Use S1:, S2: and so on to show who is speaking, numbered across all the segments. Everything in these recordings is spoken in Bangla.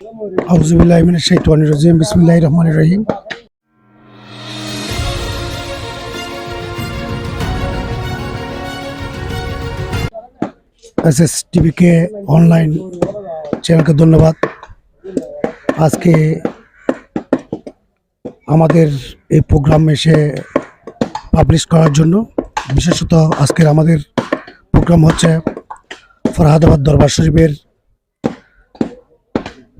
S1: মিনাশ শাইতানির রাজিম, বিসমিল্লাহির রহমানির রহিম। এস এস টিভিকে অনলাইন চ্যানেলকে ধন্যবাদ। আজকে আমাদের এই প্রোগ্রাম এসে পাবলিশ করার জন্য, বিশেষত আজকের আমাদের প্রোগ্রাম হচ্ছে ফরহাদাবাদ দরবার শরীফের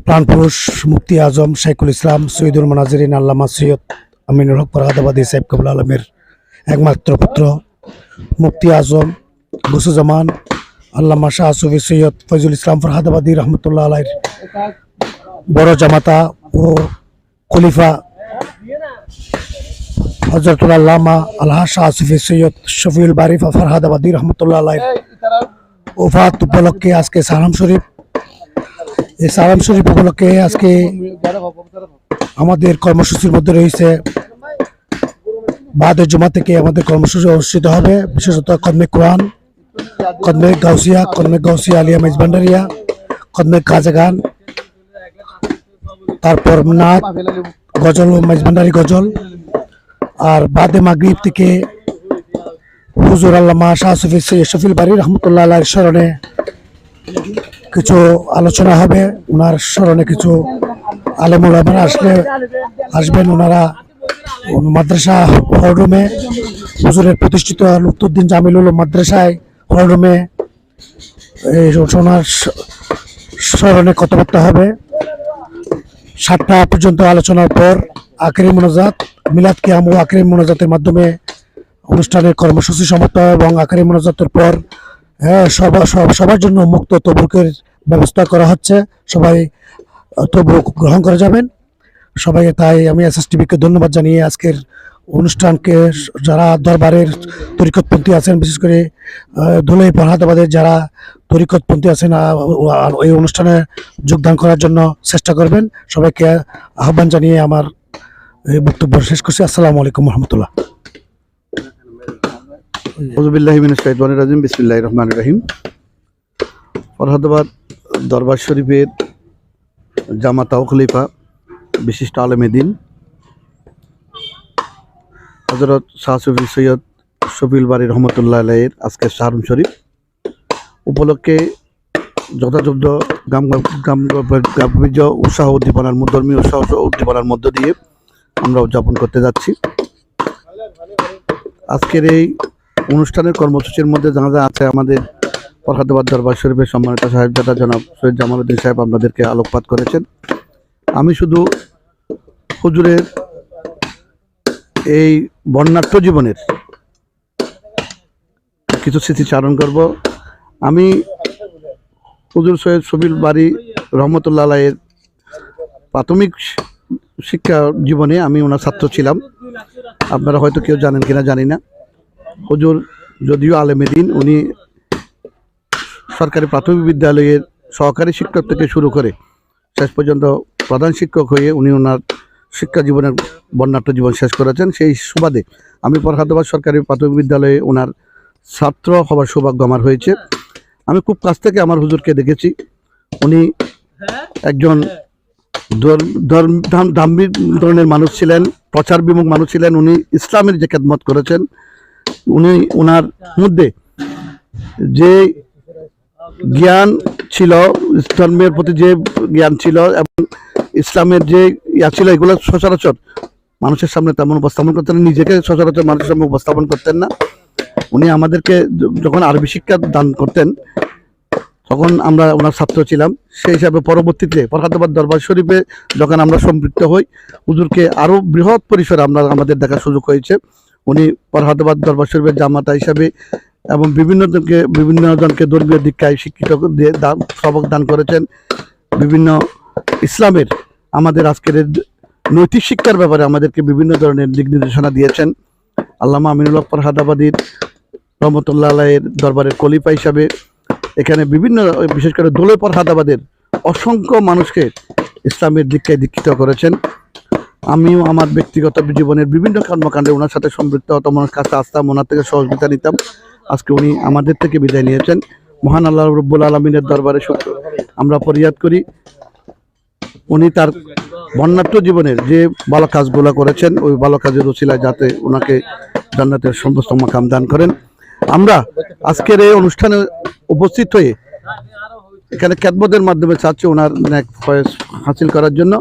S1: প্রাণপুরুষ মুফতি আজম শাইখুল ইসলাম, সৈয়দুল মানাজরিন আল্লামা সৈয়দ আমিনুল হক ফরহাদাবাদী সাহেব কবুল আলমের একমাত্র পুত্র। মুফতি আজম বসুজামান আল্লামা শাহ সুফি সৈয়দ ফৈজুল ইসলাম ফরহাদাবাদী রহমতুল্লাহ আলাইর বড় জামাতা ও খলিফা হজরতুল আল্লামা আল্লাহ শাহ সুফি সৈয়দ শফিউল বারিফা ফরহাদাবাদী রহমতুল্লাহ আলাইর ওফাত উপলক্ষে আজকে সালাম শরীফ সালাম শরীফ উপলক্ষে আজকে আমাদের কর্মসূচির মধ্যে রয়েছে। বাদের জমা থেকে আমাদের কর্মসূচি অনুষ্ঠিত হবে, বিশেষত কদমে কোরআন, কদমে গাউসিয়া কদমে গাউসিয়া আলিয়া মেজবান্ডারিয়া, কদমে কাজাগান তারপর নাচ গজল ও মেজবান্ডারি গজল, আর বাদে মাগরিব থেকে হুজুর আল্লামা শাহ সুফি সৈয়দ শফিল বাড়ি রহমতুল্লাহ আল্লাহর স্মরণে কিছু আলোচনা হবে, ওনার স্মরণে কিছু আলেমুল আমরা আসলে আসবেন, ওনারা মাদ্রাসা হলরুমে হুজুরের প্রতিষ্ঠিত লুৎফুদ্দিন জামিল উলুম মাদ্রাসায় হলরুমে এই ওনার স্মরণে কথাবার্তা হবে। সাতটা পর্যন্ত আলোচনার পর আখেরি মোনাজাত, মিলাদ কিয়াম ও আখেরি মোনাজাতের মাধ্যমে অনুষ্ঠানের কর্মসূচি সমাপ্ত হয় এবং আখেরি মোনাজাতের পর হ্যাঁ সবার সব- সবার জন্য মুক্ত তবুকের ব্যবস্থা করা হচ্ছে। সবাই তবুক গ্রহণ করে যাবেন। সবাইকে তাই আমি এস এস টিভিকে ধন্যবাদ জানিয়ে আজকের অনুষ্ঠানকে যারা দরবারের তরিকতপন্থী আছেন, বিশেষ করে ধুলাই ফরহাদাবাদের যারা তরিকতপন্থী আছেন এই অনুষ্ঠানে যোগদান করার জন্য চেষ্টা করবেন। সবাইকে আহ্বান জানিয়ে আমার এই বক্তব্য শেষ করছি। আসসালামু আলাইকুম রহমতুল্লাহ।
S2: রাজিম। বিসমিল্লাহ রহমান রহিম। ফরহাদাবাদ দরবার শরীফের জামাতা ও খলিফা, বিশিষ্ট আলমে দিন। হজরত শাহ সুফি সৈয়দ শফিল বাড়ি রহমতুল্লাহ আলাইয়ের আজকে শাহরুম শরীফ। উপলক্ষে যথাযথ গাম গাম গাম্ভীর্য, উৎসাহ উদ্দীপনার মধ্য- ধর্মীয় উৎসাহ উদ্দীপনার মধ্য দিয়ে আমরা উদযাপন করতে যাচ্ছি। আজকের এই অনুষ্ঠানের কর্মসূচির মধ্যে জানা আছে আমাদের ফরহাদাবাদ দরবার শরীফের সম্মানিত সাহেবজাদা জনাব সৈয়দ জামালউদ্দিন সাহেব আপনাদেরকে আলোকপাত করেছেন। আমি শুধু হুজুরের এই বর্ণাঢ্য জীবনের কিছু স্মৃতিচারণ করব। আমি হুজুর সৈয়দ সবিল বাড়ি রহমতুল্লাহ আলাইয়ের প্রাথমিক শিক্ষা জীবনে আমি ওনার ছাত্র ছিলাম। আপনারা হয়তো কেউ জানেন কিনা জানি না। হুজুর যদিও আলেমেদিন উনি সরকারি প্রাথমিক বিদ্যালয়ের সহকারী শিক্ষক থেকে শুরু করে শেষ পর্যন্ত প্রধান শিক্ষক হয়ে উনি ওনার শিক্ষা জীবনের বর্ণাঢ্য জীবন শেষ করেছেন। সেই সুবাদে আমি ফরহাদাবাদ সরকারি প্রাথমিক বিদ্যালয়ে ওনার ছাত্র হবার সৌভাগ্য আমার হয়েছে। আমি খুব কাছ থেকে আমার হুজুরকে দেখেছি। উনি একজন ধর্ম- ধরনের মানুষ ছিলেন, প্রচার বিমুখ মানুষ ছিলেন। উনি ইসলামের যে খেদমত করেছেন, উনি ওনার মধ্যে যে জ্ঞান ছিল ধর্মের প্রতি যে জ্ঞান ছিল এবং ইসলামের যে ইয়া ছিল এগুলো সচরাচর মানুষের সামনে তেমন উপস্থাপন করতেন না, নিজেকে সচরাচর মানুষের সামনে উপস্থাপন করতেন না। উনি আমাদেরকে যখন আরবি শিক্ষা দান করতেন তখন আমরা ওনার ছাত্র ছিলাম। সেই হিসাবে পরবর্তীতে ফরহাদাবাদ দরবার শরীফে যখন আমরা সম্পৃক্ত হই হুজুরকে আরও বৃহৎ পরিসরে আমরা আমাদের দেখার সুযোগ হয়েছে। উনি ফরহাদাবাদ দরবার শরীফের জামাতা হিসাবে এবং বিভিন্ন জনকে বিভিন্ন জনকে ধর্মীয় দীক্ষায় শিক্ষিত দিয়ে দান, সবক দান করেছেন। বিভিন্ন ইসলামের আমাদের আজকের নৈতিক শিক্ষার ব্যাপারে আমাদেরকে বিভিন্ন ধরনের দিক নির্দেশনা দিয়েছেন। আল্লামা আমিনুল হক ফরহাদাবাদীর রহমতুল্লাহ আলাইয়ের দরবারের কলিফা হিসাবে। এখানে বিভিন্ন, বিশেষ করে দোলে ফরহাদাবাদের অসংখ্য মানুষকে ইসলামের দীক্ষায় দীক্ষিত করেছেন। আমিও আমার ব্যক্তিগত জীবনের বিভিন্ন কর্মকাণ্ডে ওনার সাথে সম্পৃক্ত হতাম, ওনার কাছে আসতাম, ওনার থেকে সহযোগিতা নিতাম। আজকে উনি আমাদের থেকে বিদায় নিয়েছেন। মহান আল্লাহ রব্বুল আলমিনের দরবারে শুক্র। আমরা ফরিয়াদ করি, উনি তার বন্যাট্য জীবনের যে ভালো কাজগুলো করেছেন, ওই ভালো কাজের উচিলায় যাতে ওনাকে জান্নাতের সমস্ত মাকাম দান করেন। আমরা আজকের এই অনুষ্ঠানে উপস্থিত হয়ে এখানে ক্যাদমদের মাধ্যমে চাচ্ছি ওনার ন্যাক ফয়েজ হাসিল করার জন্য,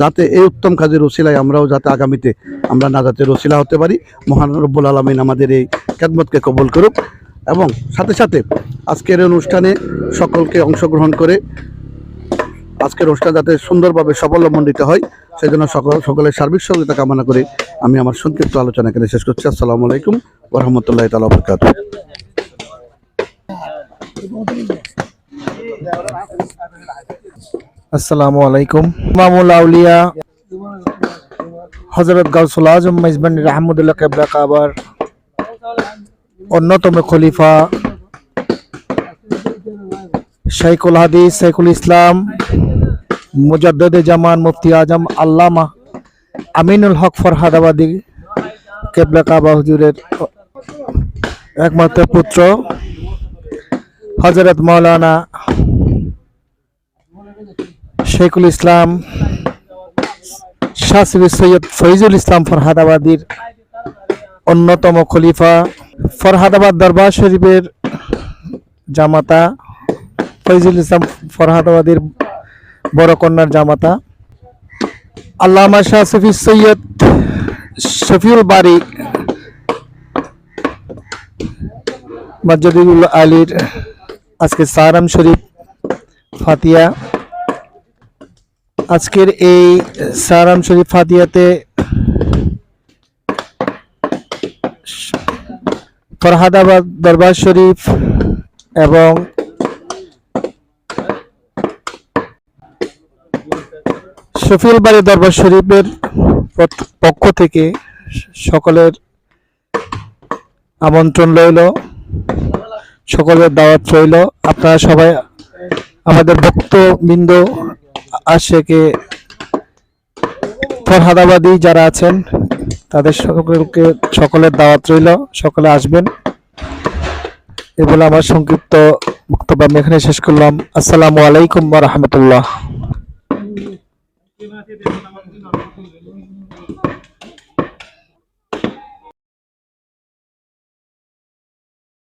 S2: যাতে এই উত্তম কাজের ওসিলায় আমরাও যাতে আগামীতে আমরা নাজাতের ওসিলা হতে পারি। মহান রব্বুল আলমিন আমাদের এই ক্যাদমতকে কবল করুক এবং সাথে সাথে আজকের অনুষ্ঠানে সকলকে অংশগ্রহণ করে আজকের অনুষ্ঠান যাতে সুন্দরভাবে সাফল্যমণ্ডিত হয় সেই জন্য সকল সকলের সার্বিক সহযোগিতা কামনা করে আমি আমার সংক্ষিপ্ত আলোচনা এখানে শেষ করছি। আসসালামু আলাইকুম ওরহমতুল্লাহ তালা বরকাত
S3: আসসালামু আলাইকুম। ইমামুল আউলিয়া হজরত গাউসুল আজম, মেজবান রাহমুদুল্লাহ কাবার অন্যতম খলিফা শাইকুল হাদিস শাইকুল ইসলাম, মুজাদ্দদ জামান, মুফতি আজম, আল্লামা আমিনুল হক ফরহাদাবাদী, কেবলা কাবা একমাত্র পুত্র হজরত মৌলানা শেখুল ইসলাম শাসির সৈয়দ ফৈজুল ইসলাম ফরহাদাবাদীর অন্যতম খলিফা। ফরহাদাবাদ দরবার শরীফের জামাতা ফৈজুল ইসলাম ফরহাদাবাদীর বড় কন্যার জামাতা। আল্লামা শাহ সফি সৈয়দ শফিউল বাড়ি মসজিদুল আলীর আজকে সারাম শরীফ ফাতিয়া। আজকের এই সারাম শরীফ ফাতিয়াতে ফরহাদাবাদ দরবার শরীফ এবং শফিউল বাড়ি দরবার শরীফের পক্ষ থেকে সকলের আমন্ত্রণ রইল। সকলের দাওয়াত রইল। আপনারা সবাই আমাদের ভক্তবৃন্দ আশেকে ফরহাদাবাদী যারা আছেন তাদের সকলকে, সকলের দাওয়াত রইল, সকলে আসবেন। এ বলে আমার সংক্ষিপ্ত বক্তব্য আমি এখানে শেষ করলাম। আসসালামু আলাইকুম রাহমাতুল্লাহ।